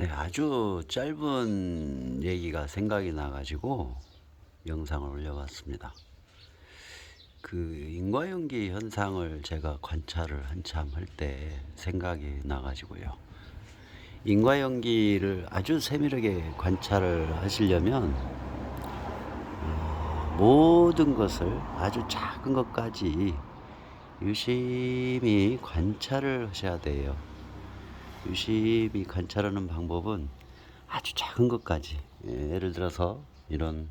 네, 아주 짧은 얘기가 생각이 나가지고 영상을 올려봤습니다. 그 인과연기 현상을 제가 관찰을 한참 할 때 생각이 나가지고요. 인과연기를 아주 세밀하게 관찰을 하시려면 어, 모든 것을 아주 작은 것까지 유심히 관찰을 하셔야 돼요. 유심히 관찰하는 방법은 아주 작은 것까지. 예, 예를 들어서 이런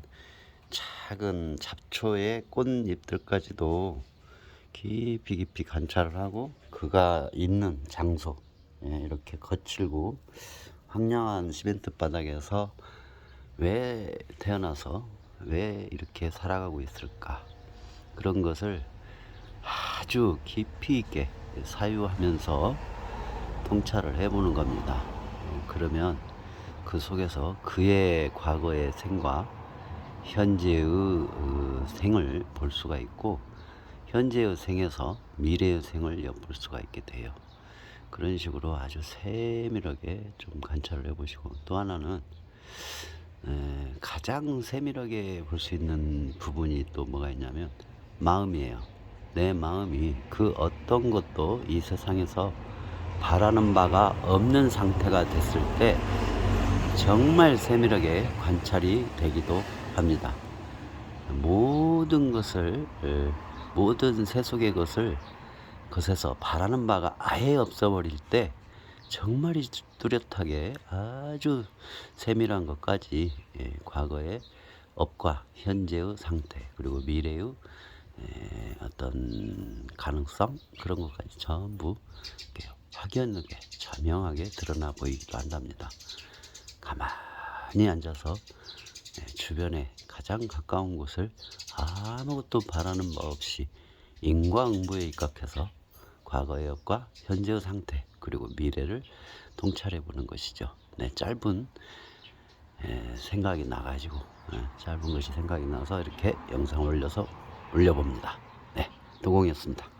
작은 잡초의 꽃잎들까지도 깊이 깊이 관찰을 하고 그가 있는 장소 예, 이렇게 거칠고 황량한 시멘트 바닥에서 왜 태어나서 왜 이렇게 살아가고 있을까? 그런 것을 아주 깊이 있게 사유하면서 통찰을 해보는 겁니다. 어, 그러면 그 속에서 그의 과거의 생과 현재의 어, 생을 볼 수가 있고 현재의 생에서 미래의 생을 엿볼 수가 있게 돼요. 그런 식으로 아주 세밀하게 좀 관찰을 해보시고 또 하나는 에, 가장 세밀하게 볼 수 있는 부분이 또 뭐가 있냐면 마음이에요. 내 마음이 그 어떤 것도 이 세상에서 바라는 바가 없는 상태가 됐을 때 정말 세밀하게 관찰이 되기도 합니다. 모든 것을 에, 모든 세속의 것을 것에서 바라는 바가 아예 없어버릴 때 정말 이 뚜렷하게 아주 세밀한 것까지 예, 과거의 업과 현재의 상태 그리고 미래의 에, 어떤 가능성 그런 것까지 전부 이렇게 확연하게 자명하게 드러나 보이기도 한답니다. 가만히 앉아서 예, 주변에 가장 가까운 곳을 아무것도 바라는 바 없이 인과응보에 입각해서 과거의 업과 현재의 상태 그리고 미래를 통찰해 보는 것이죠. 네, 짧은 에, 생각이 나가지고 예, 짧은 것이 생각이 나서 이렇게 영상을 올려서 올려봅니다. 네, 도공이었습니다.